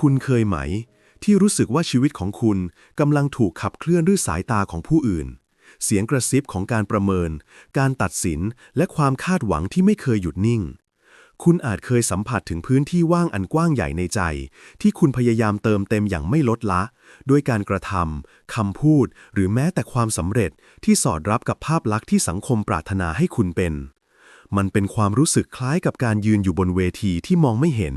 คุณเคยไหม ที่รู้สึกว่าชีวิตของคุณกำลังถูกขับเคลื่อนด้วยสายตาของผู้อื่น เสียงกระซิบของการประเมิน การตัดสิน และความคาดหวังที่ไม่เคยหยุดนิ่ง คุณอาจเคยสัมผัสถึงพื้นที่ว่างอันกว้างใหญ่ในใจ ที่คุณพยายามเติมเต็มอย่างไม่ลดละ ด้วยการกระทำคำพูด หรือแม้แต่ความสำเร็จที่สอดรับกับภาพลักษณ์ที่สังคมปรารถนาให้คุณเป็น มันเป็นความรู้สึกคล้ายกับการยืนอยู่บนเวทีที่มองไม่เห็น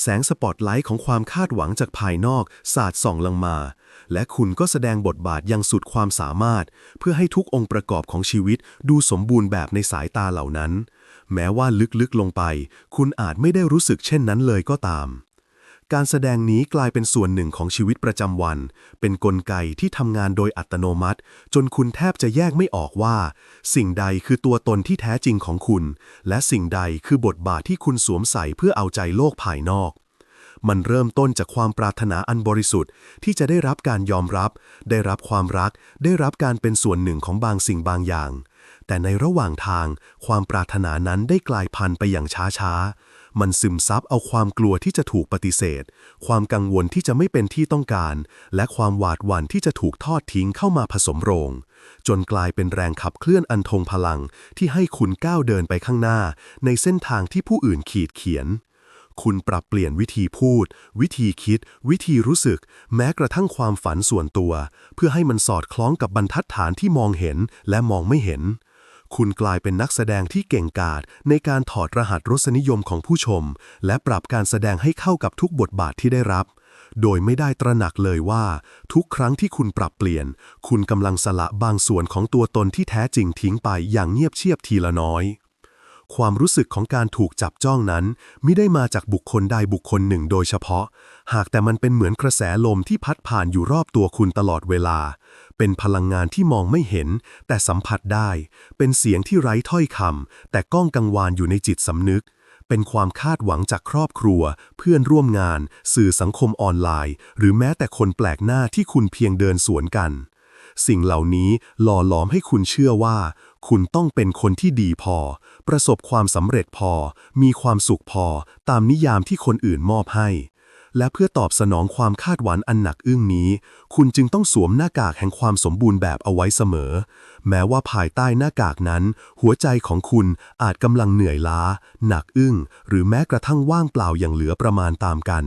แสงสปอตไลท์ของความคาดหวังจากภายนอกสาดส่องลงมา และคุณก็แสดงบทบาทอย่างสุดความสามารถ เพื่อให้ทุกองค์ประกอบของชีวิตดูสมบูรณ์แบบในสายตาเหล่านั้น แม้ว่าลึกๆลงไป คุณอาจไม่ได้รู้สึกเช่นนั้นเลยก็ตาม การแสดงนี้กลายเป็นส่วนหนึ่งของชีวิตประจำวัน เป็นนกลไกที่ทำงานโดยอัตโนมัติ จนคุณแทบจะแยกไม่ออกว่า สิ่งใดคือตัวตนที่แท้จริงของคุณ และสิ่งใดคือบทบาทที่คุณสวมใส่เพื่อเอาใจโลกภายนอก มันเริ่มต้นจากความปรารถนาอันบริสุทธิ์ ที่จะได้รับการยอมรับ ได้รับความรัก ได้รับการเป็นส่วนหนึ่งของบางสิ่งบางอย่างแต่ในระหว่างทางความปรารถนานั้นได้กลายพันธุ์ไปอย่างช้าๆ มันซึมซับเอาความกลัวที่จะถูกปฏิเสธ ความกังวลที่จะไม่เป็นที่ต้องการ และความหวาดหวั่นที่จะถูกทอดทิ้งเข้ามาผสมโรง จนกลายเป็นแรงขับเคลื่อนอันทงพลังที่ให้คุณก้าวเดินไปข้างหน้า ในเส้นทางที่ผู้อื่นขีดเขียนคุณปรับเปลี่ยนวิธีพูด วิธีคิด วิธีรู้สึก แม้กระทั่งความฝันส่วนตัว เพื่อให้มันสอดคล้องกับบรรทัดฐานที่มองเห็นและมองไม่เห็น คุณกลายเป็นนักแสดงที่เก่งกาจในการถอดรหัสรสนิยมของผู้ชม และปรับการแสดงให้เข้ากับทุกบทบาทที่ได้รับ โดยไม่ได้ตระหนักเลยว่า ทุกครั้งที่คุณปรับเปลี่ยน คุณกำลังสละบางส่วนของตัวตนที่แท้จริงทิ้งไปอย่างเงียบเชียบทีละน้อย ความรู้สึกของการถูกจับจ้องนั้นไม่ได้มาจากบุคคลใดบุคคลหนึ่งโดยเฉพาะ หากแต่มันเป็นเหมือนกระแสลมที่พัดผ่านอยู่รอบตัวคุณตลอดเวลา เป็นพลังงานที่มองไม่เห็น แต่สัมผัสได้ เป็นเสียงที่ไร้ถ้อยคำแต่ก้องกังวานอยู่ในจิตสำนึก เป็นความคาดหวังจากครอบครัว เพื่อนร่วมงาน สื่อสังคมออนไลน์ หรือแม้แต่คนแปลกหน้าที่คุณเพียงเดินสวนกัน สิ่งเหล่านี้หล่อหลอมให้คุณเชื่อว่า คุณต้องเป็นคนที่ดีพอ ประสบความสำเร็จพอ มีความสุขพอ ตามนิยามที่คนอื่นมอบให้ และเพื่อตอบสนองความคาดหวังอันหนักอึ้งนี้ คุณจึงต้องสวมหน้ากากแห่งความสมบูรณ์แบบเอาไว้เสมอ แม้ว่าภายใต้หน้ากากนั้น หัวใจของคุณอาจกำลังเหนื่อยล้า หนักอึ้ง หรือแม้กระทั่งว่างเปล่าอย่างเหลือประมาณตามกัน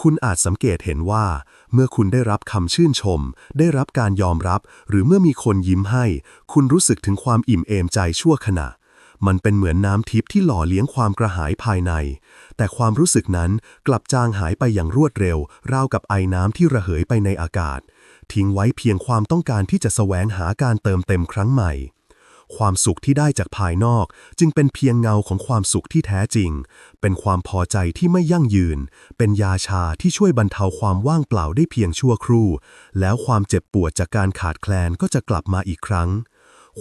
คุณอาจสังเกตเห็นว่า เมื่อคุณได้รับคำชื่นชม ได้รับการยอมรับ หรือเมื่อมีคนยิ้มให้ คุณรู้สึกถึงความอิ่มเอมใจชั่วขณะ มันเป็นเหมือนน้ำทิพย์ที่หล่อเลี้ยงความกระหายภายใน แต่ความรู้สึกนั้นกลับจางหายไปอย่างรวดเร็ว ราวกับไอน้ำที่ระเหยไปในอากาศ ทิ้งไว้เพียงความต้องการที่จะแสวงหาการเติมเต็มครั้งใหม่ ความสุขที่ได้จากภายนอก จึงเป็นเพียงเงาของความสุขที่แท้จริง เป็นความพอใจที่ไม่ยั่งยืน เป็นยาชาที่ช่วยบรรเทาความว่างเปล่าได้เพียงชั่วครู่ แล้วความเจ็บปวดจากการขาดแคลนก็จะกลับมาอีกครั้ง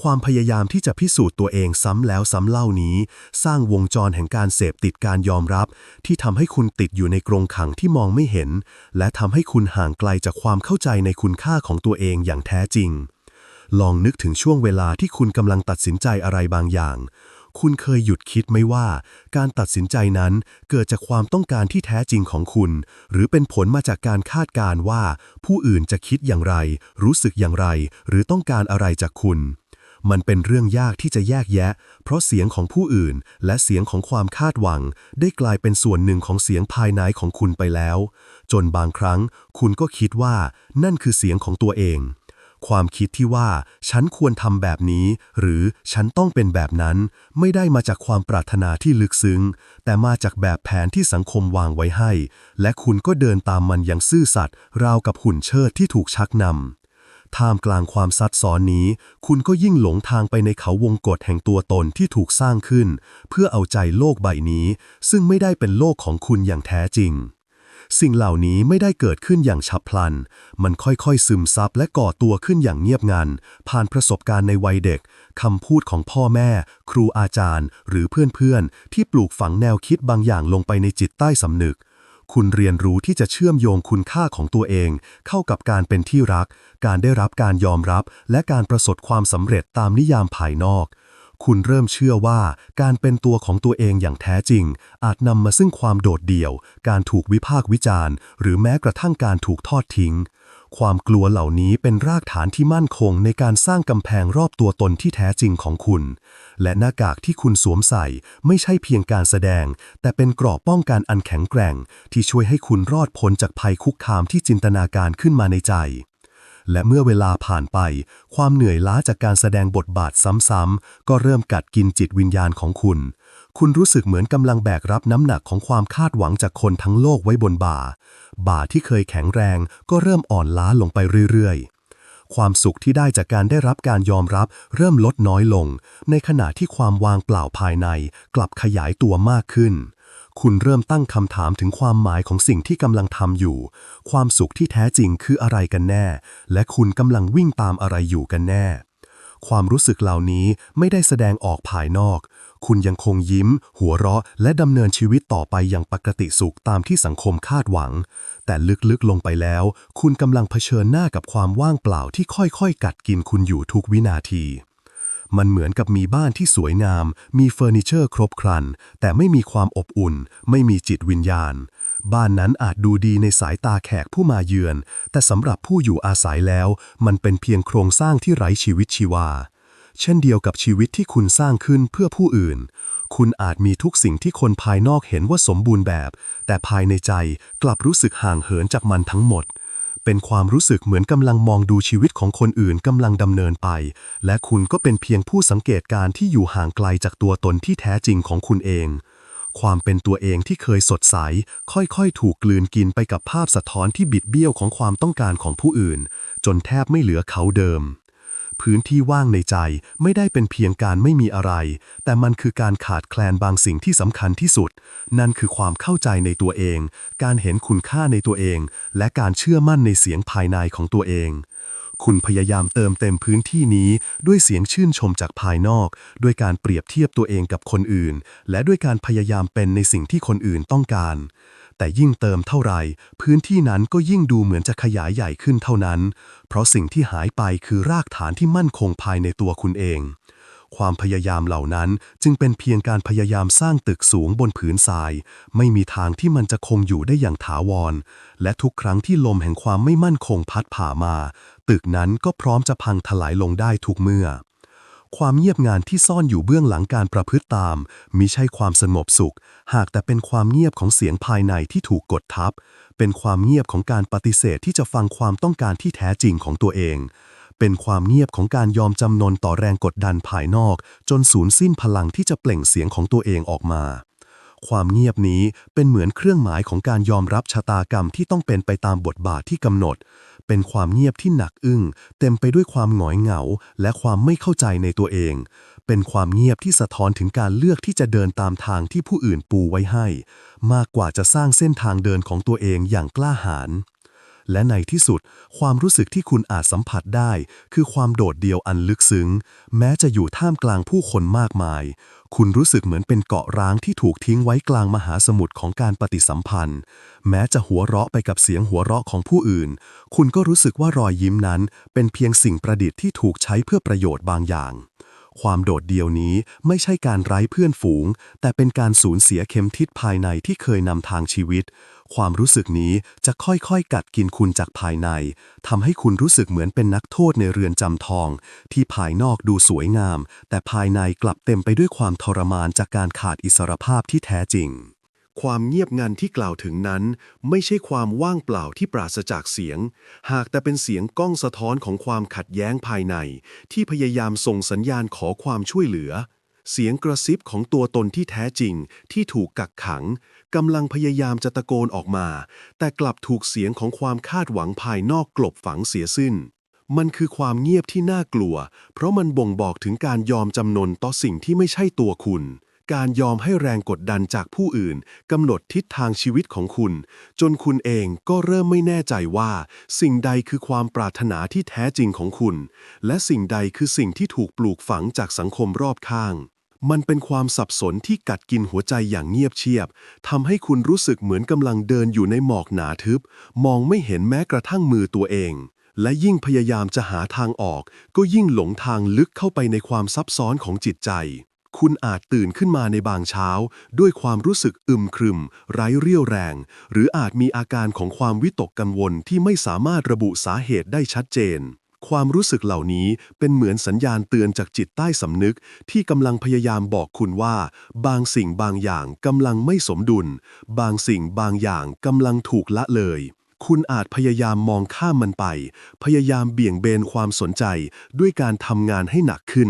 ความพยายามที่จะพิสูจน์ตัวเองซ้ำแล้วซ้ำเล่านี้ สร้างวงจรแห่งการเสพติดการยอมรับ ที่ทำให้คุณติดอยู่ในกรงขังที่มองไม่เห็น และทำให้คุณห่างไกลจากความเข้าใจในคุณค่าของตัวเองอย่างแท้จริง ลองนึกถึงช่วงเวลาที่คุณกำลังตัดสินใจอะไรบางอย่าง คุณเคยหยุดคิดไหมว่า การตัดสินใจนั้นเกิดจากความต้องการที่แท้จริงของคุณ หรือเป็นผลมาจากการคาดการณ์ว่า ผู้อื่นจะคิดอย่างไร รู้สึกอย่างไร หรือต้องการอะไรจากคุณ มันเป็นเรื่องยากที่จะแยกแยะ เพราะเสียงของผู้อื่น และเสียงของความคาดหวัง ได้กลายเป็นส่วนหนึ่งของเสียงภายในของคุณไปแล้ว จนบางครั้ง คุณก็คิดว่า นั่นคือเสียงของตัวเอง ความคิดที่ว่า ฉันควรทำแบบนี้ หรือฉันต้องเป็นแบบนั้น ไม่ได้มาจากความปรารถนาที่ลึกซึ้ง แต่มาจากแบบแผนที่สังคมวางไว้ให้ และคุณก็เดินตามมันอย่างซื่อสัตย์ราวกับหุ่นเชิดที่ถูกชักนำ ท่ามกลางความซัดซ้อนนี้ คุณก็ยิ่งหลงทางไปในเขาวงกฏแห่งตัวตนที่ถูกสร้างขึ้น เพื่อเอาใจโลกใบนี้ ซึ่งไม่ได้เป็นโลกของคุณอย่างแท้จริง สิ่งเหล่านี้ไม่ได้เกิดขึ้นอย่างฉับพลัน มันค่อยๆซึมซับและก่อตัวขึ้นอย่างเงียบงัน ผ่านประสบการณ์ในวัยเด็กคำพูดของพ่อแม่ ครูอาจารย์ หรือเพื่อนๆที่ปลูกฝังแนวคิดบางอย่างลงไปในจิตใต้สำนึก คุณเรียนรู้ที่จะเชื่อมโยงคุณค่าของตัวเอง เข้ากับการเป็นที่รัก การได้รับการยอมรับ และการประสบความสำเร็จตามนิยามภายนอก คุณเริ่มเชื่อว่าการเป็นตัวของตัวเองอย่างแท้จริง อาจนำมาซึ่งความโดดเดี่ยว การถูกวิพากษ์วิจารณ์ หรือแม้กระทั่งการถูกทอดทิ้ง ความกลัวเหล่านี้เป็นรากฐานที่มั่นคงในการสร้างกำแพงรอบตัวตนที่แท้จริงของคุณ และหน้ากากที่คุณสวมใส่ไม่ใช่เพียงการแสดง แต่เป็นเกราะป้องกันอันแข็งแกร่ง ที่ช่วยให้คุณรอดพ้นจากภัยคุกคามที่จินตนาการขึ้นมาในใจ และเมื่อเวลาผ่านไป ความเหนื่อยล้าจากการแสดงบทบาทซ้ำๆก็เริ่มกัดกินจิตวิญญาณของคุณ คุณรู้สึกเหมือนกำลังแบกรับน้ำหนักของความคาดหวังจากคนทั้งโลกไว้บนบ่า บ่าที่เคยแข็งแรงก็เริ่มอ่อนล้าลงไปเรื่อยๆ ความสุขที่ได้จากการได้รับการยอมรับเริ่มลดน้อยลง ในขณะที่ความวางเปล่าภายในกลับขยายตัวมากขึ้น คุณเริ่มตั้งคำถามถึงความหมายของสิ่งที่กำลังทำอยู่ ความสุขที่แท้จริงคืออะไรกันแน่ และคุณกำลังวิ่งตามอะไรอยู่กันแน่ความรู้สึกเหล่านี้ไม่ได้แสดงออกภายนอก คุณยังคงยิ้ม หัวเราะ และดำเนินชีวิตต่อไปอย่างปกติสุขตามที่สังคมคาดหวัง แต่ลึกๆลงไปแล้ว คุณกำลังเผชิญหน้ากับความว่างเปล่าที่ค่อยๆ กัดกินคุณอยู่ทุกวินาที มันเหมือนกับมีบ้านที่สวยงาม มีเฟอร์นิเจอร์ครบครัน แต่ไม่มีความอบอุ่น ไม่มีจิตวิญญาณ บ้านนั้นอาจดูดีในสายตาแขกผู้มาเยือน แต่สำหรับผู้อยู่อาศัยแล้ว มันเป็นเพียงโครงสร้างที่ไร้ชีวิตชีวา เช่นเดียวกับชีวิตที่คุณสร้างขึ้นเพื่อผู้อื่น คุณอาจมีทุกสิ่งที่คนภายนอกเห็นว่าสมบูรณ์แบบ แต่ภายในใจกลับรู้สึกห่างเหินจากมันทั้งหมด เป็นความรู้สึกเหมือนกำลังมองดูชีวิตของคนอื่นกำลังดำเนินไป และคุณก็เป็นเพียงผู้สังเกตการณ์ที่อยู่ห่างไกลจากตัวตนที่แท้จริงของคุณเอง ความเป็นตัวเองที่เคยสดใส ค่อยๆ ถูกกลืนกินไปกับภาพสะท้อนที่บิดเบี้ยวของความต้องการของผู้อื่น จนแทบไม่เหลือเขาเดิม พื้นที่ว่างในใจไม่ได้เป็นเพียงการไม่มีอะไร แต่มันคือการขาดแคลนบางสิ่งที่สำคัญที่สุด นั่นคือความเข้าใจในตัวเอง การเห็นคุณค่าในตัวเอง และการเชื่อมั่นในเสียงภายในของตัวเองคุณพยายามเติมเต็มพื้นที่นี้ด้วยเสียงชื่นชมจากภายนอก ด้วยการเปรียบเทียบตัวเองกับคนอื่น และด้วยการพยายามเป็นในสิ่งที่คนอื่นต้องการ แต่ยิ่งเติมเท่าไหร่พื้นที่นั้นก็ยิ่งดูเหมือนจะขยายใหญ่ขึ้นเท่านั้น เพราะสิ่งที่หายไปคือรากฐานที่มั่นคงภายในตัวคุณเอง ความพยายามเหล่านั้นจึงเป็นเพียงการพยายามสร้างตึกสูงบนผืนทราย ไม่มีทางที่มันจะคงอยู่ได้อย่างถาวร และทุกครั้งที่ลมแห่งความไม่มั่นคงพัดผ่ามา ตึกนั้นก็พร้อมจะพังถลายลงได้ทุกเมื่อ ความเงียบงานที่ซ่อนอยู่เบื้องหลังการประพฤติตามมิใช่ความสงบสุข หากแต่เป็นความเงียบของเสียงภายในที่ถูกกดทับ เป็นความเงียบของการปฏิเสธที่จะฟังความต้องการที่แท้จริงของตัวเอง เป็นความเงียบของการยอมจำนนต่อแรงกดดันภายนอก จนสูญสิ้นพลังที่จะเปล่งเสียงของตัวเองออกมาความเงียบนี้เป็นเหมือนเครื่องหมายของการยอมรับชะตากรรมที่ต้องเป็นไปตามบทบาทที่กำหนด เป็นความเงียบที่หนักอึ้ง เต็มไปด้วยความหงอยเหงา และความไม่เข้าใจในตัวเอง เป็นความเงียบที่สะท้อนถึงการเลือกที่จะเดินตามทางที่ผู้อื่นปูไว้ให้ มากกว่าจะสร้างเส้นทางเดินของตัวเองอย่างกล้าหาญ และในที่สุด ความรู้สึกที่คุณอาจสัมผัสได้ คือความโดดเดี่ยวอันลึกซึ้ง แม้จะอยู่ท่ามกลางผู้คนมากมาย คุณรู้สึกเหมือนเป็นเกาะร้างที่ถูกทิ้งไว้กลางมหาสมุทรของการปฏิสัมพันธ์ แม้จะหัวเราะไปกับเสียงหัวเราะของผู้อื่น คุณก็รู้สึกว่ารอยยิ้มนั้น เป็นเพียงสิ่งประดิษฐ์ที่ถูกใช้เพื่อประโยชน์บางอย่าง ความโดดเดี่ยวนี้ไม่ใช่การไร้เพื่อนฝูง แต่เป็นการสูญเสียเข็มทิศภายในที่เคยนำทางชีวิต ความรู้สึกนี้จะค่อยๆ กัดกินคุณจากภายในทำให้คุณรู้สึกเหมือนเป็นนักโทษในเรือนจำทอง ที่ภายนอกดูสวยงาม แต่ภายในกลับเต็มไปด้วยความทรมานจากการขาดอิสรภาพที่แท้จริง ความเงียบงันที่กล่าวถึงนั้น ไม่ใช่ความว่างเปล่าที่ปราศจากเสียง หากแต่เป็นเสียงก้องสะท้อนของความขัดแย้งภายใน ที่พยายามส่งสัญญาณขอความช่วยเหลือ เสียงกระซิบของตัวตนที่แท้จริง ที่ถูกกักขังกำลังพยายามจะตะโกนออกมา แต่กลับถูกเสียงของความคาดหวังภายนอกกลบฝังเสียสิ้นมันคือความเงียบที่น่ากลัว เพราะมันบ่งบอกถึงการยอมจำนนต่อสิ่งที่ไม่ใช่ตัวคุณ การยอมให้แรงกดดันจากผู้อื่นกำหนดทิศทางชีวิตของคุณ จนคุณเองก็เริ่มไม่แน่ใจว่า สิ่งใดคือความปรารถนาที่แท้จริงของคุณ และสิ่งใดคือสิ่งที่ถูกปลูกฝังจากสังคมรอบข้าง มันเป็นความสับสนที่กัดกินหัวใจอย่างเงียบเชียบทำให้คุณรู้สึกเหมือนกำลังเดินอยู่ในหมอกหนาทึบ มองไม่เห็นแม้กระทั่งมือตัวเองและยิ่งพยายามจะหาทางออก ก็ยิ่งหลงทางลึกเข้าไปในความซับซ้อนของจิตใจ คุณอาจตื่นขึ้นมาในบางเช้า ด้วยความรู้สึกอึมครึม ไร้เรี่ยวแรง หรืออาจมีอาการของความวิตกกังวลที่ไม่สามารถระบุสาเหตุได้ชัดเจน ความรู้สึกเหล่านี้เป็นเหมือนสัญญาณเตือนจากจิตใต้สำนึก ที่กำลังพยายามบอกคุณว่า บางสิ่งบางอย่างกำลังไม่สมดุล บางสิ่งบางอย่างกำลังถูกละเลย คุณอาจพยายามมองข้ามมันไป พยายามเบี่ยงเบนความสนใจ ด้วยการทำงานให้หนักขึ้น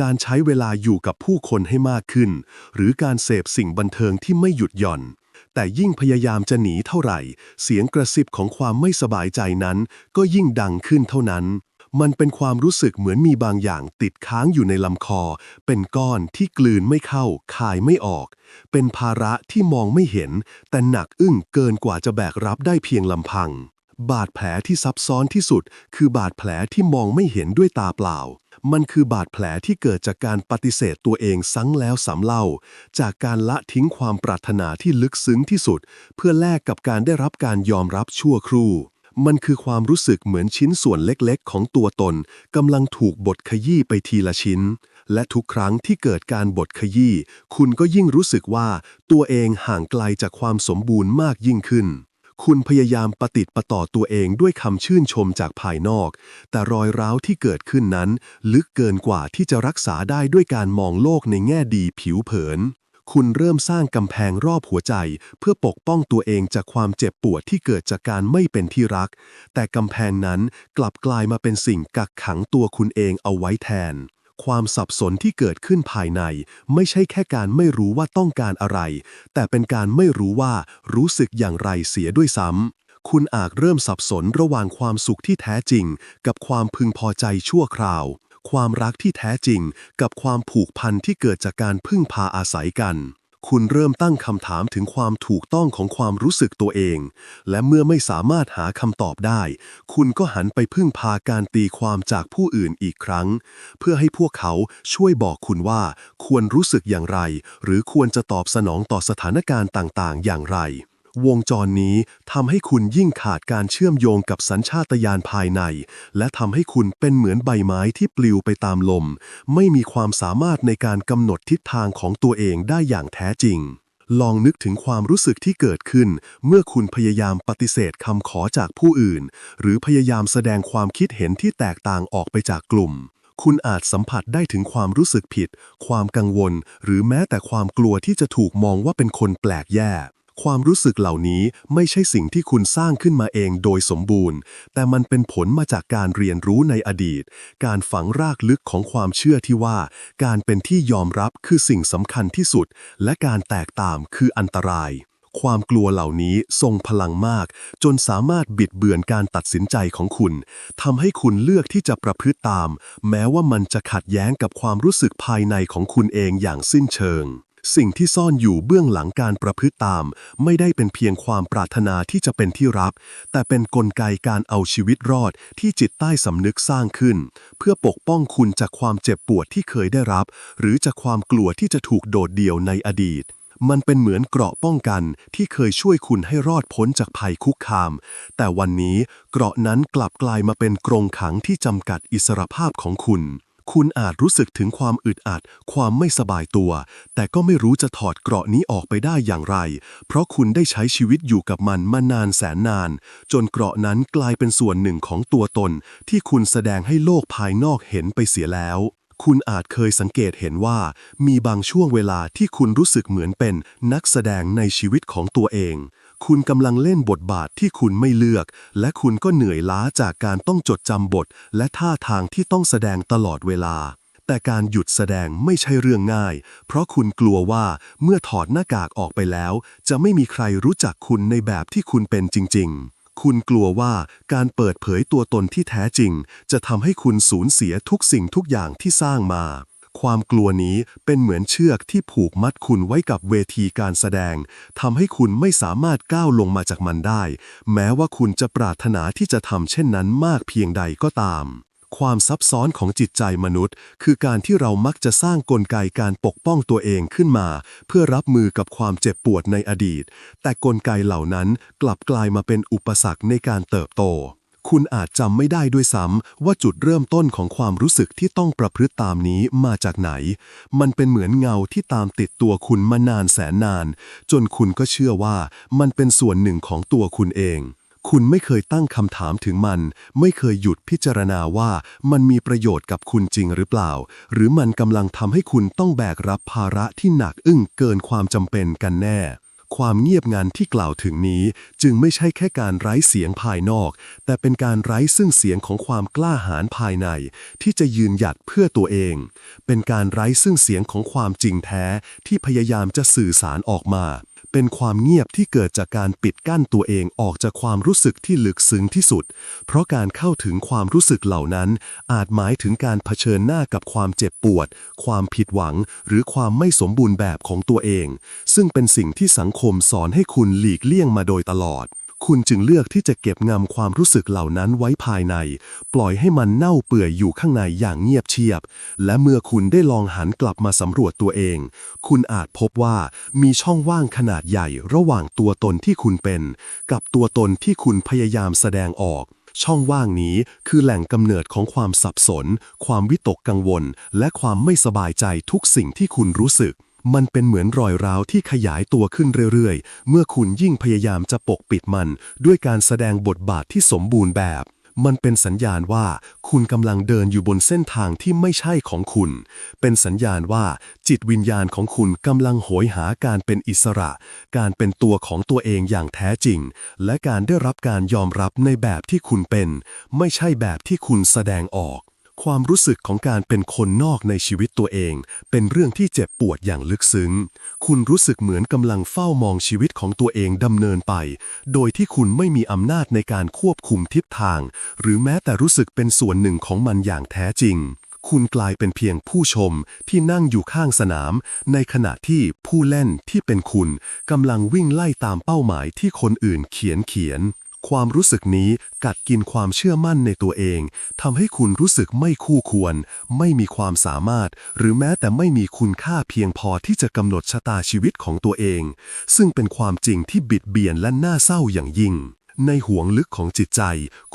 การใช้เวลาอยู่กับผู้คนให้มากขึ้น หรือการเสพสิ่งบันเทิงที่ไม่หยุดหย่อน แต่ยิ่งพยายามจะหนีเท่าไหร่ เสียงกระซิบของความไม่สบายใจนั้น ก็ยิ่งดังขึ้นเท่านั้น มันเป็นความรู้สึกเหมือนมีบางอย่างติดค้างอยู่ในลำคอ เป็นก้อนที่กลืนไม่เข้า คายไม่ออก เป็นภาระที่มองไม่เห็น แต่หนักอึ้งเกินกว่าจะแบกรับได้เพียงลำพัง บาดแผลที่ซับซ้อนที่สุด คือบาดแผลที่มองไม่เห็นด้วยตาเปล่า มันคือบาดแผลที่เกิดจากการปฏิเสธตัวเองซ้ำแล้วซ้ำเล่า จากการละทิ้งความปรารถนาที่ลึกซึ้งที่สุด เพื่อแลกกับการได้รับการยอมรับชั่วครู่ มันคือความรู้สึกเหมือนชิ้นส่วนเล็กๆ ของตัวตนกำลังถูกบดขยี้ไปทีละชิ้น และทุกครั้งที่เกิดการบดขยี้ คุณก็ยิ่งรู้สึกว่าตัวเองห่างไกลจากความสมบูรณ์มากยิ่งขึ้น คุณพยายามปฏิดประต่อตัวเองด้วยคำชื่นชมจากภายนอก แต่รอยร้าวที่เกิดขึ้นนั้น ลึกเกินกว่าที่จะรักษาได้ด้วยการมองโลกในแง่ดีผิวเผิน คุณเริ่มสร้างกำแพงรอบหัวใจ เพื่อปกป้องตัวเองจากความเจ็บปวดที่เกิดจากการไม่เป็นที่รัก แต่กำแพงนั้นกลับกลายมาเป็นสิ่งกักขังตัวคุณเองเอาไว้แทน ความสับสนที่เกิดขึ้นภายใน ไม่ใช่แค่การไม่รู้ว่าต้องการอะไร แต่เป็นการไม่รู้ว่ารู้สึกอย่างไรเสียด้วยซ้ำคุณอาจเริ่มสับสนระหว่างความสุขที่แท้จริง กับความพึงพอใจชั่วคราว ความรักที่แท้จริง กับความผูกพันที่เกิดจากการพึ่งพาอาศัยกัน คุณเริ่มตั้งคำถามถึงความถูกต้องของความรู้สึกตัวเอง และเมื่อไม่สามารถหาคำตอบได้ คุณก็หันไปพึ่งพาการตีความจากผู้อื่นอีกครั้ง เพื่อให้พวกเขาช่วยบอกคุณว่า ควรรู้สึกอย่างไร หรือควรจะตอบสนองต่อสถานการณ์ต่าง ๆ อย่างไร วงจรนี้ทำให้คุณยิ่งขาดการเชื่อมโยงกับสัญชาตญาณภายใน และทำให้คุณเป็นเหมือนใบไม้ที่ปลิวไปตามลม ไม่มีความสามารถในการกำหนดทิศทางของตัวเองได้อย่างแท้จริง ลองนึกถึงความรู้สึกที่เกิดขึ้น เมื่อคุณพยายามปฏิเสธคำขอจากผู้อื่น หรือพยายามแสดงความคิดเห็นที่แตกต่างออกไปจากกลุ่มคุณอาจสัมผัสได้ถึงความรู้สึกผิด ความกังวล หรือแม้แต่ความกลัวที่จะถูกมองว่าเป็นคนแปลกแยก ความรู้สึกเหล่านี้ไม่ใช่สิ่งที่คุณสร้างขึ้นมาเองโดยสมบูรณ์ แต่มันเป็นผลมาจากการเรียนรู้ในอดีต การฝังรากลึกของความเชื่อที่ว่า การเป็นที่ยอมรับคือสิ่งสำคัญที่สุด และการแตกต่างคืออันตราย ความกลัวเหล่านี้ทรงพลังมาก จนสามารถบิดเบือนการตัดสินใจของคุณทำให้คุณเลือกที่จะประพฤติตาม แม้ว่ามันจะขัดแย้งกับความรู้สึกภายในของคุณเองอย่างสิ้นเชิง สิ่งที่ซ่อนอยู่เบื้องหลังการประพฤติตาม ไม่ได้เป็นเพียงความปรารถนาที่จะเป็นที่รับแต่เป็นนกลไกการเอาชีวิตรอดที่จิตใต้สำนึกสร้างขึ้น เพื่อปกป้องคุณจากความเจ็บปวดที่เคยได้รับ หรือจากความกลัวที่จะถูกโดดเดี่ยวในอดีตมันเป็นเหมือนเกราะป้องกันที่เคยช่วยคุณให้รอดพ้นจากภัยคุกคาม แต่วันนี้เกราะนั้นกลับกลายมาเป็นกรงขังที่จำกัดอิสรภาพของคุณ คุณอาจรู้สึกถึงความอึดอัด ความไม่สบายตัว แต่ก็ไม่รู้จะถอดเกราะนี้ออกไปได้อย่างไร เพราะคุณได้ใช้ชีวิตอยู่กับมันมานานแสนนาน จนเกราะนั้นกลายเป็นส่วนหนึ่งของตัวตน ที่คุณแสดงให้โลกภายนอกเห็นไปเสียแล้วคุณอาจเคยสังเกตเห็นว่า มีบางช่วงเวลาที่คุณรู้สึกเหมือนเป็นนักแสดงในชีวิตของตัวเอง คุณกำลังเล่นบทบาทที่คุณไม่เลือก และคุณก็เหนื่อยล้าจากการต้องจดจำบท และท่าทางที่ต้องแสดงตลอดเวลา แต่การหยุดแสดงไม่ใช่เรื่องง่าย เพราะคุณกลัวว่าเมื่อถอดหน้ากากออกไปแล้ว จะไม่มีใครรู้จักคุณในแบบที่คุณเป็นจริง ๆคุณกลัวว่าการเปิดเผยตัวตนที่แท้จริง จะทำให้คุณสูญเสียทุกสิ่งทุกอย่างที่สร้างมา ความกลัวนี้เป็นเหมือนเชือกที่ผูกมัดคุณไว้กับเวทีการแสดงทำให้คุณไม่สามารถก้าวลงมาจากมันได้ แม้ว่าคุณจะปรารถนาที่จะทำเช่นนั้นมากเพียงใดก็ตามความซับซ้อนของจิตใจมนุษย์ คือการที่เรามักจะสร้างกลไกการปกป้องตัวเองขึ้นมา เพื่อรับมือกับความเจ็บปวดในอดีต แต่กลไกเหล่านั้นกลับกลายมาเป็นอุปสรรคในการเติบโต คุณอาจจำไม่ได้ด้วยซ้ำว่าจุดเริ่มต้นของความรู้สึกที่ต้องประพฤติตามนี้มาจากไหน มันเป็นเหมือนเงาที่ตามติดตัวคุณมานานแสนนาน จนคุณก็เชื่อว่ามันเป็นส่วนหนึ่งของตัวคุณเอง คุณไม่เคยตั้งคำถามถึงมัน ไม่เคยหยุดพิจารณาว่ามันมีประโยชน์กับคุณจริงหรือเปล่า หรือมันกำลังทำให้คุณต้องแบกรับภาระที่หนักอึ้งเกินความจำเป็นกันแน่ ความเงียบงันที่กล่าวถึงนี้จึงไม่ใช่แค่การไร้เสียงภายนอก แต่เป็นการไร้ซึ่งเสียงของความกล้าหาญภายใน ที่จะยืนหยัดเพื่อตัวเอง เป็นการไร้ซึ่งเสียงของความจริงแท้ที่พยายามจะสื่อสารออกมา เป็นความเงียบที่เกิดจากการปิดกั้นตัวเองออกจากความรู้สึกที่ลึกซึ้งที่สุด เพราะการเข้าถึงความรู้สึกเหล่านั้น อาจหมายถึงการเผชิญหน้ากับความเจ็บปวด ความผิดหวัง หรือความไม่สมบูรณ์แบบของตัวเอง ซึ่งเป็นสิ่งที่สังคมสอนให้คุณหลีกเลี่ยงมาโดยตลอด คุณจึงเลือกที่จะเก็บงำความรู้สึกเหล่านั้นไว้ภายใน ปล่อยให้มันเน่าเปื่อยอยู่ข้างในอย่างเงียบเชียบ และเมื่อคุณได้ลองหันกลับมาสำรวจตัวเอง คุณอาจพบว่ามีช่องว่างขนาดใหญ่ระหว่างตัวตนที่คุณเป็น กับตัวตนที่คุณพยายามแสดงออกช่องว่างนี้คือแหล่งกำเนิดของความสับสน ความวิตกกังวล และความไม่สบายใจทุกสิ่งที่คุณรู้สึก มันเป็นเหมือนรอยร้าวที่ขยายตัวขึ้นเรื่อยๆ เมื่อคุณยิ่งพยายามจะปกปิดมัน ด้วยการแสดงบทบาทที่สมบูรณ์แบบ มันเป็นสัญญาณว่าคุณกำลังเดินอยู่บนเส้นทางที่ไม่ใช่ของคุณ เป็นสัญญาณว่าจิตวิญญาณของคุณกำลังโหยหาการเป็นอิสระ การเป็นตัวของตัวเองอย่างแท้จริง และการได้รับการยอมรับในแบบที่คุณเป็น ไม่ใช่แบบที่คุณแสดงออก ความรู้สึกของการเป็นคนนอกในชีวิตตัวเอง เป็นเรื่องที่เจ็บปวดอย่างลึกซึ้ง คุณรู้สึกเหมือนกำลังเฝ้ามองชีวิตของตัวเองดำเนินไป โดยที่คุณไม่มีอำนาจในการควบคุมทิศทาง หรือแม้แต่รู้สึกเป็นส่วนหนึ่งของมันอย่างแท้จริง คุณกลายเป็นเพียงผู้ชมที่นั่งอยู่ข้างสนาม ในขณะที่ผู้เล่นที่เป็นคุณกำลังวิ่งไล่ตามเป้าหมายที่คนอื่นเขียนเขียน ความรู้สึกนี้กัดกินความเชื่อมั่นในตัวเองทำให้คุณรู้สึกไม่คู่ควร ไม่มีความสามารถ หรือแม้แต่ไม่มีคุณค่าเพียงพอที่จะกำหนดชะตาชีวิตของตัวเอง ซึ่งเป็นความจริงที่บิดเบียนและน่าเศร้าอย่างยิ่ง ในห่วงลึกของจิตใจ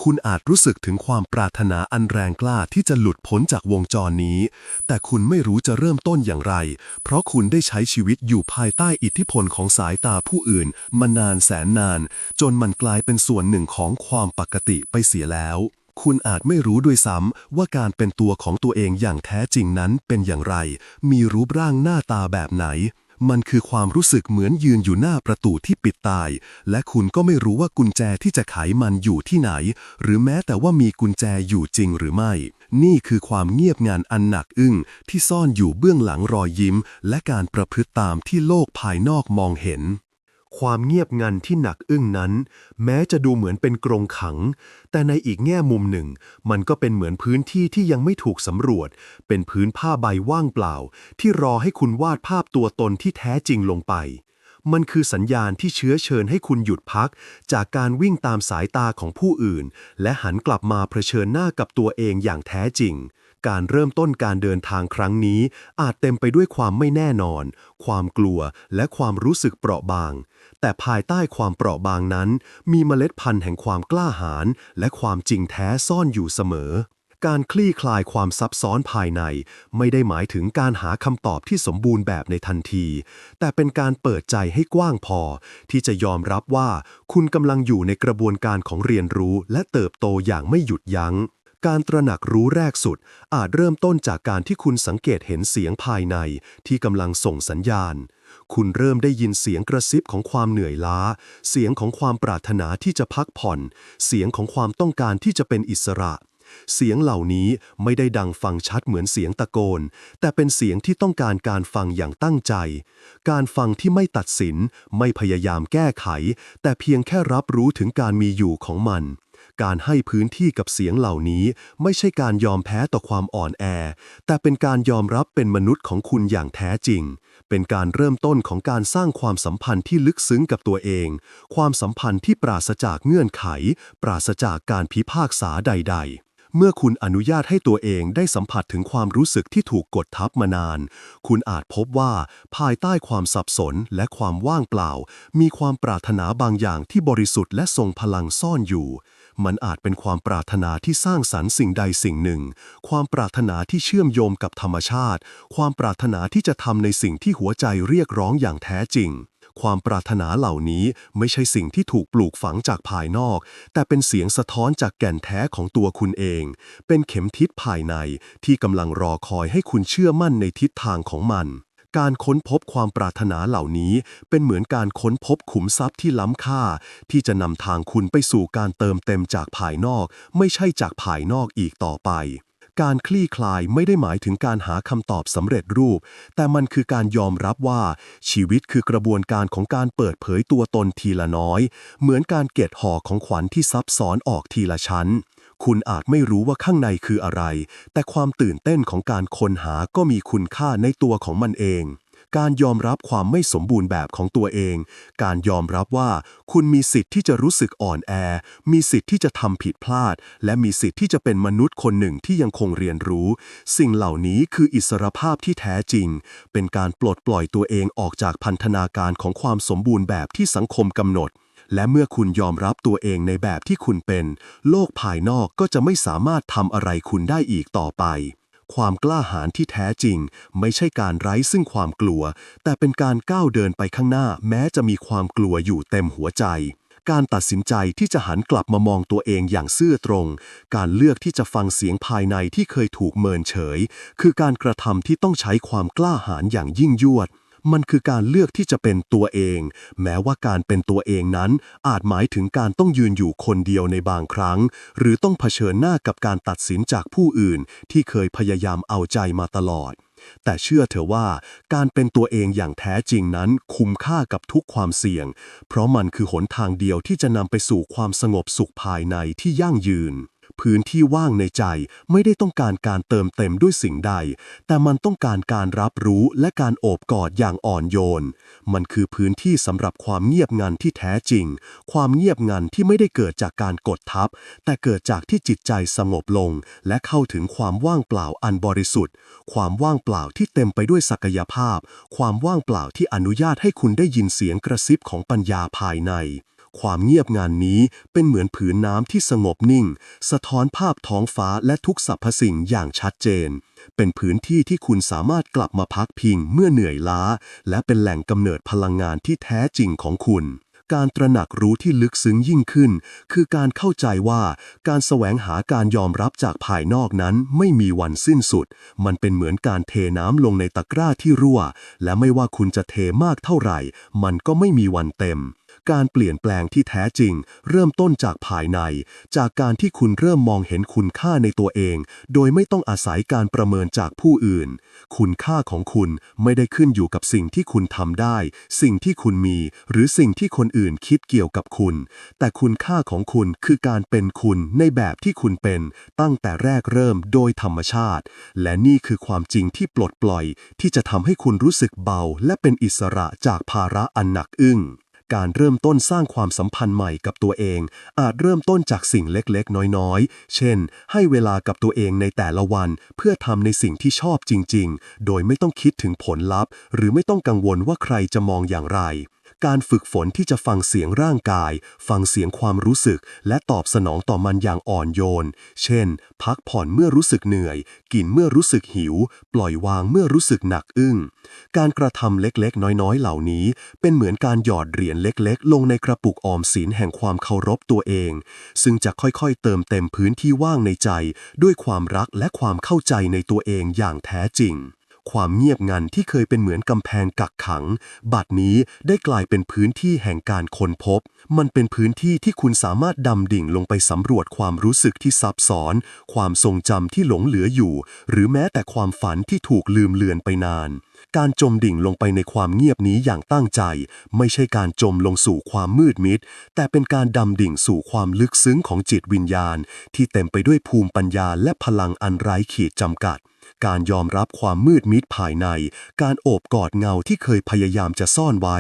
คุณอาจรู้สึกถึงความปรารถนาอันแรงกล้าที่จะหลุดพ้นจากวงจรนี้ แต่คุณไม่รู้จะเริ่มต้นอย่างไร เพราะคุณได้ใช้ชีวิตอยู่ภายใต้อิทธิพลของสายตาผู้อื่น มานานแสนนาน จนมันกลายเป็นส่วนหนึ่งของความปกติไปเสียแล้ว คุณอาจไม่รู้ด้วยซ้ำว่าการเป็นตัวของตัวเองอย่างแท้จริงนั้นเป็นอย่างไร มีรูปร่างหน้าตาแบบไหน มันคือความรู้สึกเหมือนยืนอยู่หน้าประตูที่ปิดตาย และคุณก็ไม่รู้ว่ากุญแจที่จะไขมันอยู่ที่ไหน หรือแม้แต่ว่ามีกุญแจอยู่จริงหรือไม่ นี่คือความเงียบงานอันหนักอึ้งที่ซ่อนอยู่เบื้องหลังรอยยิ้ม และการประพฤติตามที่โลกภายนอกมองเห็น ความเงียบงันที่หนักอึ้งนั้น แม้จะดูเหมือนเป็นกรงขัง แต่ในอีกแง่มุมหนึ่ง มันก็เป็นเหมือนพื้นที่ที่ยังไม่ถูกสำรวจ เป็นพื้นผ้าใบว่างเปล่า ที่รอให้คุณวาดภาพตัวตนที่แท้จริงลงไป มันคือสัญญาณที่เชื้อเชิญให้คุณหยุดพัก จากการวิ่งตามสายตาของผู้อื่น และหันกลับมาเผชิญหน้ากับตัวเองอย่างแท้จริงการเริ่มต้นการเดินทางครั้งนี้ อาจเต็มไปด้วยความไม่แน่นอน ความกลัวและความรู้สึกเปราะบาง แต่ภายใต้ความเปราะบางนั้น มีเมล็ดพันธุ์แห่งความกล้าหาญและความจริงแท้ซ่อนอยู่เสมอ การคลี่คลายความซับซ้อนภายใน ไม่ได้หมายถึงการหาคำตอบที่สมบูรณ์แบบในทันที แต่เป็นการเปิดใจให้กว้างพอ ที่จะยอมรับว่าคุณกำลังอยู่ในกระบวนการของเรียนรู้ และเติบโตอย่างไม่หยุดยัง้งการตระหนักรู้แรกสุด อาจเริ่มต้นจากการที่คุณสังเกตเห็นเสียงภายในที่กำลังส่งสัญญาณ คุณเริ่มได้ยินเสียงกระซิบของความเหนื่อยล้า เสียงของความปรารถนาที่จะพักผ่อน เสียงของความต้องการที่จะเป็นอิสระ เสียงเหล่านี้ไม่ได้ดังฟังชัดเหมือนเสียงตะโกน แต่เป็นเสียงที่ต้องการการฟังอย่างตั้งใจ การฟังที่ไม่ตัดสิน ไม่พยายามแก้ไข แต่เพียงแค่รับรู้ถึงการมีอยู่ของมัน การให้พื้นที่กับเสียงเหล่านี้ ไม่ใช่การยอมแพ้ต่อความอ่อนแอ แต่เป็นการยอมรับเป็นมนุษย์ของคุณอย่างแท้จริง เป็นการเริ่มต้นของการสร้างความสัมพันธ์ที่ลึกซึ้งกับตัวเอง ความสัมพันธ์ที่ปราศจากเงื่อนไข ปราศจากการพิพากษาใด ๆเมื่อคุณอนุญาตให้ตัวเองได้สัมผัสถึงความรู้สึกที่ถูกกดทับมานาน คุณอาจพบว่าภายใต้ความสับสนและความว่างเปล่า มีความปรารถนาบางอย่างที่บริสุทธิ์และทรงพลังซ่อนอยู่ มันอาจเป็นความปรารถนาที่สร้างสรรค์สิ่งใดสิ่งหนึ่ง ความปรารถนาที่เชื่อมโยงกับธรรมชาติ ความปรารถนาที่จะทำในสิ่งที่หัวใจเรียกร้องอย่างแท้จริง ความปรารถนาเหล่านี้ไม่ใช่สิ่งที่ถูกปลูกฝังจากภายนอก แต่เป็นเสียงสะท้อนจากแก่นแท้ของตัวคุณเอง เป็นเข็มทิศภายในที่กำลังรอคอยให้คุณเชื่อมั่นในทิศทางของมัน การค้นพบความปรารถนาเหล่านี้ เป็นเหมือนการค้นพบขุมทรัพย์ที่ล้ำค่า ที่จะนำทางคุณไปสู่การเติมเต็มจากภายนอก ไม่ใช่จากภายนอกอีกต่อไป การคลี่คลายไม่ได้หมายถึงการหาคำตอบสำเร็จรูป แต่มันคือการยอมรับว่า ชีวิตคือกระบวนการของการเปิดเผยตัวตนทีละน้อย เหมือนการเก็บห่อของขวัญที่ซับซ้อนออกทีละชั้น คุณอาจไม่รู้ว่าข้างในคืออะไร แต่ความตื่นเต้นของการค้นหาก็มีคุณค่าในตัวของมันเอง การยอมรับความไม่สมบูรณ์แบบของตัวเอง การยอมรับว่า คุณมีสิทธิ์ที่จะรู้สึกอ่อนแอ มีสิทธิ์ที่จะทำผิดพลาด และมีสิทธิ์ที่จะเป็นมนุษย์คนหนึ่งที่ยังคงเรียนรู้ สิ่งเหล่านี้คืออิสรภาพที่แท้จริง เป็นการปลดปล่อยตัวเองออกจากพันธนาการของความสมบูรณ์แบบที่สังคมกำหนด และเมื่อคุณยอมรับตัวเองในแบบที่คุณเป็น โลกภายนอกก็จะไม่สามารถทำอะไรคุณได้อีกต่อไป ความกล้าหาญที่แท้จริง ไม่ใช่การไร้ซึ่งความกลัว แต่เป็นการก้าวเดินไปข้างหน้า แม้จะมีความกลัวอยู่เต็มหัวใจการตัดสินใจที่จะหันกลับมามองตัวเองอย่างซื่อตรง การเลือกที่จะฟังเสียงภายในที่เคยถูกเมินเฉย คือการกระทำที่ต้องใช้ความกล้าหาญอย่างยิ่งยวด มันคือการเลือกที่จะเป็นตัวเอง แม้ว่าการเป็นตัวเองนั้น อาจหมายถึงการต้องยืนอยู่คนเดียวในบางครั้ง หรือต้องเผชิญหน้ากับการตัดสินจากผู้อื่น ที่เคยพยายามเอาใจมาตลอด แต่เชื่อเถอะว่า การเป็นตัวเองอย่างแท้จริงนั้น คุ้มค่ากับทุกความเสี่ยง เพราะมันคือหนทางเดียวที่จะนำไปสู่ความสงบสุขภายในที่ยั่งยืน พื้นที่ว่างในใจ ไม่ได้ต้องการการเติมเต็มด้วยสิ่งใด แต่มันต้องการการรับรู้และการโอบกอดอย่างอ่อนโยน มันคือพื้นที่สำหรับความเงียบงันที่แท้จริง ความเงียบงันที่ไม่ได้เกิดจากการกดทับ แต่เกิดจากที่จิตใจสงบลง และเข้าถึงความว่างเปล่าอันบริสุทธิ์ ความว่างเปล่าที่เต็มไปด้วยศักยภาพ ความว่างเปล่าที่อนุญาตให้คุณได้ยินเสียงกระซิบของปัญญาภายใน ความเงียบงานนี้เป็นเหมือนผืนน้ำที่สงบนิ่ง สะท้อนภาพท้องฟ้าและทุกสรรพสิ่งอย่างชัดเจน เป็นพื้นที่ที่คุณสามารถกลับมาพักพิงเมื่อเหนื่อยล้า และเป็นแหล่งกำเนิดพลังงานที่แท้จริงของคุณการตระหนักรู้ที่ลึกซึ้งยิ่งขึ้น คือการเข้าใจว่าการแสวงหาการยอมรับจากภายนอกนั้นไม่มีวันสิ้นสุด มันเป็นเหมือนการเทน้ำลงในตะกร้าที่รั่ว และไม่ว่าคุณจะเทมากเท่าไหร่ มันก็ไม่มีวันเต็ม การเปลี่ยนแปลงที่แท้จริง เริ่มต้นจากภายใน จากการที่คุณเริ่มมองเห็นคุณค่าในตัวเอง โดยไม่ต้องอาศัยการประเมินจากผู้อื่น คุณค่าของคุณไม่ได้ขึ้นอยู่กับสิ่งที่คุณทำได้ สิ่งที่คุณมี หรือสิ่งที่คนอื่นคิดเกี่ยวกับคุณ แต่คุณค่าของคุณคือการเป็นคุณในแบบที่คุณเป็น ตั้งแต่แรกเริ่มโดยธรรมชาติ และนี่คือความจริงที่ปลดปล่อย ที่จะทำให้คุณรู้สึกเบาและเป็นอิสระจากภาระอันหนักอึ้ง การเริ่มต้นสร้างความสัมพันธ์ใหม่กับตัวเอง อาจเริ่มต้นจากสิ่งเล็กๆ น้อยๆ เช่น ให้เวลากับตัวเองในแต่ละวัน เพื่อทำในสิ่งที่ชอบจริง ๆ โดยไม่ต้องคิดถึงผลลัพธ์ หรือไม่ต้องกังวลว่าใครจะมองอย่างไร การฝึกฝนที่จะฟังเสียงร่างกาย ฟังเสียงความรู้สึก และตอบสนองต่อมันอย่างอ่อนโยน เช่น พักผ่อนเมื่อรู้สึกเหนื่อย กินเมื่อรู้สึกหิว ปล่อยวางเมื่อรู้สึกหนักอึ้ง การกระทำเล็กๆ น้อยๆ เหล่านี้ เป็นเหมือนการหยอดเหรียญเล็กๆ ลงในกระปุกออมสินแห่งความเคารพตัวเอง ซึ่งจะค่อยๆ เติมเต็มพื้นที่ว่างในใจ ด้วยความรักและความเข้าใจในตัวเองอย่างแท้จริง ความเงียบงันที่เคยเป็นเหมือนกำแพงกักขัง บัดนี้ได้กลายเป็นพื้นที่แห่งการค้นพบ มันเป็นพื้นที่ที่คุณสามารถดำดิ่งลงไปสำรวจความรู้สึกที่ซับซ้อน ความทรงจำที่หลงเหลืออยู่ หรือแม้แต่ความฝันที่ถูกลืมเลือนไปนาน การจมดิ่งลงไปในความเงียบนี้อย่างตั้งใจ ไม่ใช่การจมลงสู่ความมืดมิด แต่เป็นการดำดิ่งสู่ความลึกซึ้งของจิตวิญญาณ ที่เต็มไปด้วยภูมิปัญญาและพลังอันไร้ขีดจำกัด การยอมรับความมืดมิดภายใน การโอบกอดเงาที่เคยพยายามจะซ่อนไว้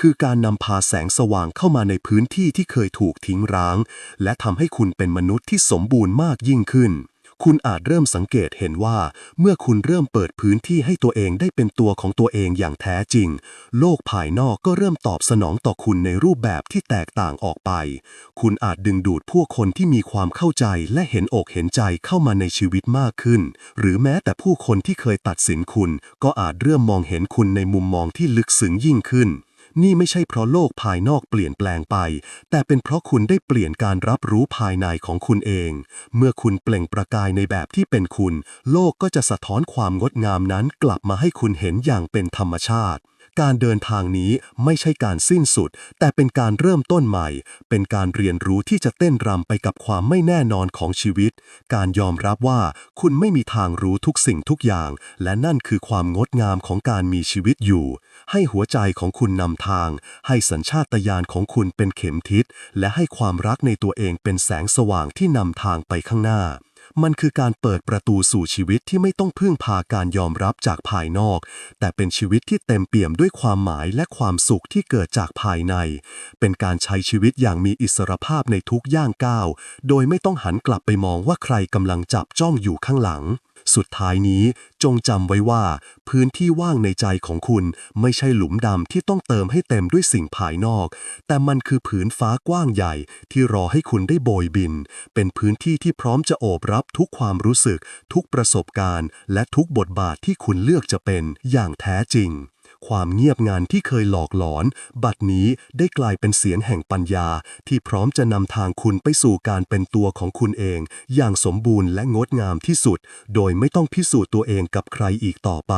คือการนำพาแสงสว่างเข้ามาในพื้นที่ที่เคยถูกทิ้งร้าง และทำให้คุณเป็นมนุษย์ที่สมบูรณ์มากยิ่งขึ้น คุณอาจเริ่มสังเกตเห็นว่า เมื่อคุณเริ่มเปิดพื้นที่ให้ตัวเองได้เป็นตัวของตัวเองอย่างแท้จริง โลกภายนอกก็เริ่มตอบสนองต่อคุณในรูปแบบที่แตกต่างออกไป คุณอาจดึงดูดผู้คนที่มีความเข้าใจและเห็นอกเห็นใจเข้ามาในชีวิตมากขึ้น หรือแม้แต่ผู้คนที่เคยตัดสินคุณ ก็อาจเริ่มมองเห็นคุณในมุมมองที่ลึกซึ้งยิ่งขึ้น นี่ไม่ใช่เพราะโลกภายนอกเปลี่ยนแปลงไป แต่เป็นเพราะคุณได้เปลี่ยนการรับรู้ภายในของคุณเอง เมื่อคุณเปล่งประกายในแบบที่เป็นคุณ โลกก็จะสะท้อนความงดงามนั้นกลับมาให้คุณเห็นอย่างเป็นธรรมชาติ การเดินทางนี้ไม่ใช่การสิ้นสุด แต่เป็นการเริ่มต้นใหม่ เป็นการเรียนรู้ที่จะเต้นรำไปกับความไม่แน่นอนของชีวิต การยอมรับว่าคุณไม่มีทางรู้ทุกสิ่งทุกอย่าง และนั่นคือความงดงามของการมีชีวิตอยู่ ให้หัวใจของคุณนำทาง ให้สัญชาตญาณของคุณเป็นเข็มทิศ และให้ความรักในตัวเองเป็นแสงสว่างที่นำทางไปข้างหน้า มันคือการเปิดประตูสู่ชีวิตที่ไม่ต้องพึ่งพาการยอมรับจากภายนอก แต่เป็นชีวิตที่เต็มเปี่ยมด้วยความหมายและความสุขที่เกิดจากภายใน เป็นการใช้ชีวิตอย่างมีอิสรภาพในทุกย่างก้าว โดยไม่ต้องหันกลับไปมองว่าใครกำลังจับจ้องอยู่ข้างหลัง สุดท้ายนี้จงจำไว้ว่า พื้นที่ว่างในใจของคุณไม่ใช่หลุมดำที่ต้องเติมให้เต็มด้วยสิ่งภายนอก แต่มันคือผืนฟ้ากว้างใหญ่ที่รอให้คุณได้โบยบิน เป็นพื้นที่ที่พร้อมจะโอบรับทุกความรู้สึก ทุกประสบการณ์ และทุกบทบาทที่คุณเลือกจะเป็นอย่างแท้จริง ความเงียบงานที่เคยหลอกหลอน บัดนี้ได้กลายเป็นเสียงแห่งปัญญา ที่พร้อมจะนำทางคุณไปสู่การเป็นตัวของคุณเอง อย่างสมบูรณ์และงดงามที่สุด โดยไม่ต้องพิสูจน์ตัวเองกับใครอีกต่อไป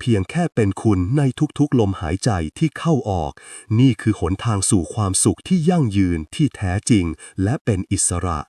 เพียงแค่เป็นคุณในทุกๆ ลมหายใจที่เข้าออก นี่คือหนทางสู่ความสุขที่ยั่งยืนที่แท้จริง และเป็นอิสระ